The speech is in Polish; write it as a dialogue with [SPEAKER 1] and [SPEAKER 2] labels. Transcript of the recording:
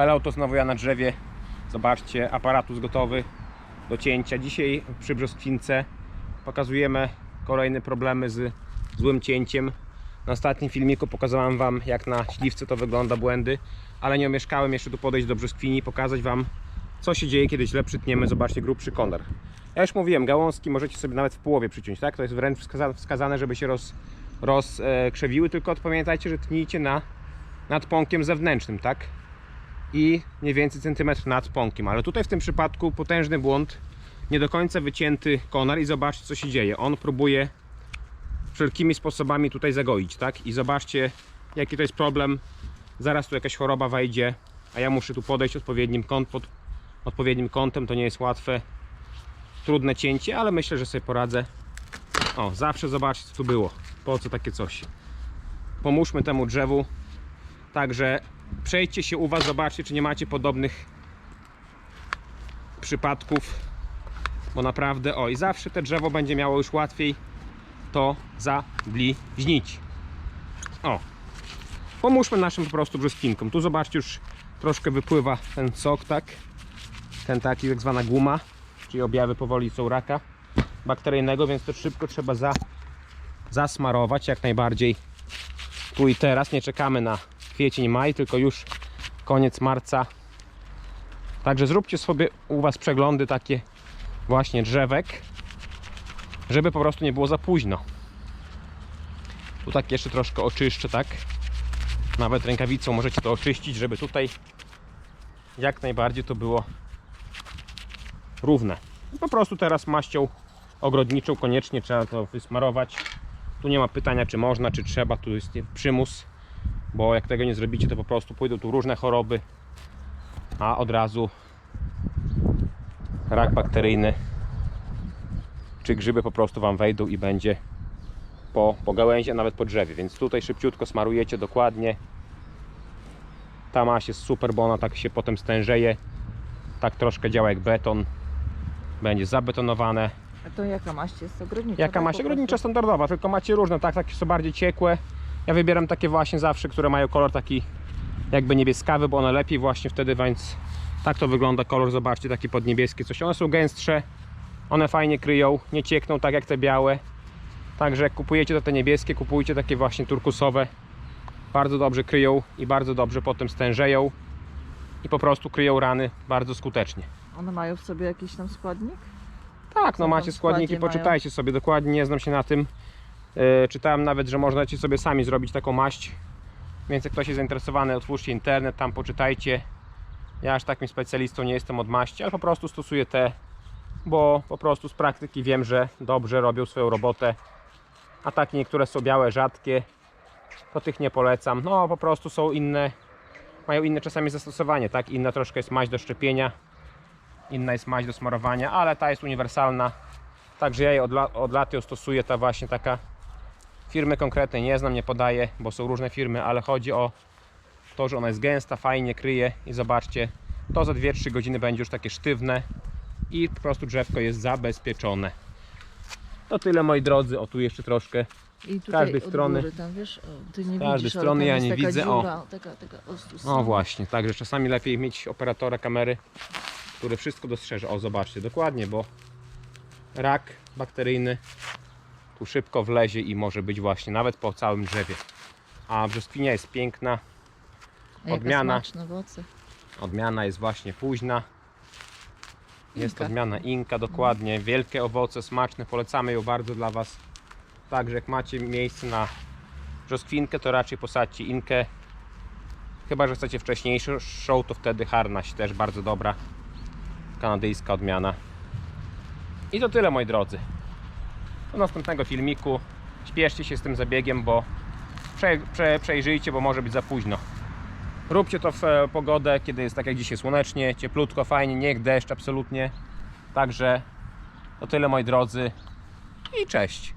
[SPEAKER 1] Hello, to znowu ja na drzewie. Zobaczcie, aparatus gotowy do cięcia. Dzisiaj przy brzoskwince pokazujemy kolejne problemy z złym cięciem. Na ostatnim filmiku pokazałem Wam, jak na śliwce to wygląda, błędy, ale nie omieszkałem jeszcze tu podejść do brzoskwini i pokazać Wam, co się dzieje, kiedy źle przytniemy. Zobaczcie, grubszy konar. Ja już mówiłem, gałązki możecie sobie nawet w połowie przyciąć, tak? To jest wręcz wskaza- wskazane, żeby się roz, rozkrzewiły, tylko pamiętajcie, że tnijcie na, nad pąkiem zewnętrznym, tak? I mniej więcej centymetr nad pąkiem, ale tutaj w tym przypadku potężny błąd, nie do końca wycięty konar i zobaczcie co się dzieje. On próbuje wszelkimi sposobami tutaj zagoić, tak? I zobaczcie jaki to jest problem. Zaraz tu jakaś choroba wejdzie, a ja muszę tu podejść odpowiednim, kąt, pod odpowiednim kątem, to nie jest łatwe. Trudne cięcie, ale myślę, że sobie poradzę. O, zawsze zobaczcie co tu było. Po co takie coś. Pomóżmy temu drzewu. Także przejdźcie się u Was, zobaczcie, czy nie macie podobnych przypadków, bo naprawdę, o i zawsze te drzewo będzie miało już łatwiej to zabliźnić. O, pomóżmy naszym po prostu brzoskwinkom. Tu zobaczcie, już troszkę wypływa ten sok, tak? Ten taki, tak zwana guma, czyli objawy powoli są raka bakteryjnego, więc to szybko trzeba za, zasmarować jak najbardziej tu i teraz. Nie czekamy na kwiecień, maj, tylko już koniec marca. Także zróbcie sobie u Was przeglądy takie właśnie drzewek, żeby po prostu nie było za późno. Tu tak jeszcze troszkę oczyszczę, tak? Nawet rękawicą możecie to oczyścić, żeby tutaj jak najbardziej to było równe. Po prostu teraz maścią ogrodniczą koniecznie trzeba to wysmarować. Tu nie ma pytania, czy można, czy trzeba, tu jest przymus bo jak tego nie zrobicie, to po prostu pójdą tu różne choroby, a od razu rak bakteryjny czy grzyby po prostu Wam wejdą i będzie po, po gałęzi, a nawet po drzewie, więc tutaj szybciutko smarujecie dokładnie. Ta maść jest super, bo ona tak się potem stężeje, tak troszkę działa jak beton, będzie zabetonowane.
[SPEAKER 2] A to jaka maść jest? Ogrodnicza?
[SPEAKER 1] Jaka
[SPEAKER 2] tak,
[SPEAKER 1] maść? Ogrodnicza standardowa, tylko macie różne, tak, takie są bardziej ciekłe. Ja wybieram takie właśnie zawsze, które mają kolor taki jakby niebieskawy, bo one lepiej właśnie wtedy, więc tak to wygląda kolor, zobaczcie, taki podniebieski coś. One są gęstsze, one fajnie kryją, nie ciekną tak jak te białe. Także jak kupujecie to te niebieskie, kupujcie takie właśnie turkusowe. Bardzo dobrze kryją i bardzo dobrze potem stężeją i po prostu kryją rany bardzo skutecznie.
[SPEAKER 2] One mają w sobie jakiś tam składnik?
[SPEAKER 1] Tak, no macie składniki, poczytajcie sobie dokładnie, nie znam się na tym. E, czytałem nawet, że można ci sobie sami zrobić taką maść. Więc jak ktoś jest zainteresowany, otwórzcie internet, tam poczytajcie. Ja aż takim specjalistą nie jestem od maści, ale po prostu stosuję te, bo po prostu z praktyki wiem, że dobrze robią swoją robotę. A takie niektóre są białe, rzadkie, to tych nie polecam. No po prostu są inne, mają inne czasami zastosowanie, tak? Inna troszkę jest maść do szczepienia, inna jest maść do smarowania, ale ta jest uniwersalna. Także ja jej od, la- od lat ją stosuję, ta właśnie taka firmy konkretnej nie znam, nie podaję, bo są różne firmy, ale chodzi o to, że ona jest gęsta, fajnie kryje i zobaczcie, to za 2-3 godziny będzie już takie sztywne i po prostu drzewko jest zabezpieczone. To tyle moi drodzy, o tu jeszcze troszkę
[SPEAKER 2] I tutaj
[SPEAKER 1] Każdej
[SPEAKER 2] od
[SPEAKER 1] strony-
[SPEAKER 2] Góry, tam wiesz, o, ty nie
[SPEAKER 1] każdej
[SPEAKER 2] widzisz, ale
[SPEAKER 1] strony
[SPEAKER 2] tam
[SPEAKER 1] ja
[SPEAKER 2] jest
[SPEAKER 1] nie
[SPEAKER 2] taka
[SPEAKER 1] widzę, o.
[SPEAKER 2] Dziura, Taka, taka, o,
[SPEAKER 1] No właśnie, także czasami lepiej mieć operatora kamery, który wszystko dostrzeże. O, zobaczcie, dokładnie, bo rak bakteryjny tu szybko wlezie i może być właśnie nawet po całym drzewie. A brzoskwinia jest piękna, odmiana. Odmiana jest właśnie późna. Jest
[SPEAKER 2] Inka.
[SPEAKER 1] odmiana Inka, dokładnie. Wielkie owoce, smaczne, polecamy ją bardzo dla Was. Także jak macie miejsce na brzoskwinkę, to raczej posadźcie Inkę. Chyba, że chcecie wcześniejszą, to wtedy Harnaś też bardzo dobra. Kanadyjska odmiana. I to tyle moi drodzy. Do następnego filmiku. Śpieszcie się z tym zabiegiem, bo prze, prze, przejrzyjcie, bo może być za późno. Róbcie to w e, pogodę, kiedy jest tak jak dzisiaj słonecznie, cieplutko, fajnie, niech deszcz absolutnie. Także to tyle moi drodzy i cześć.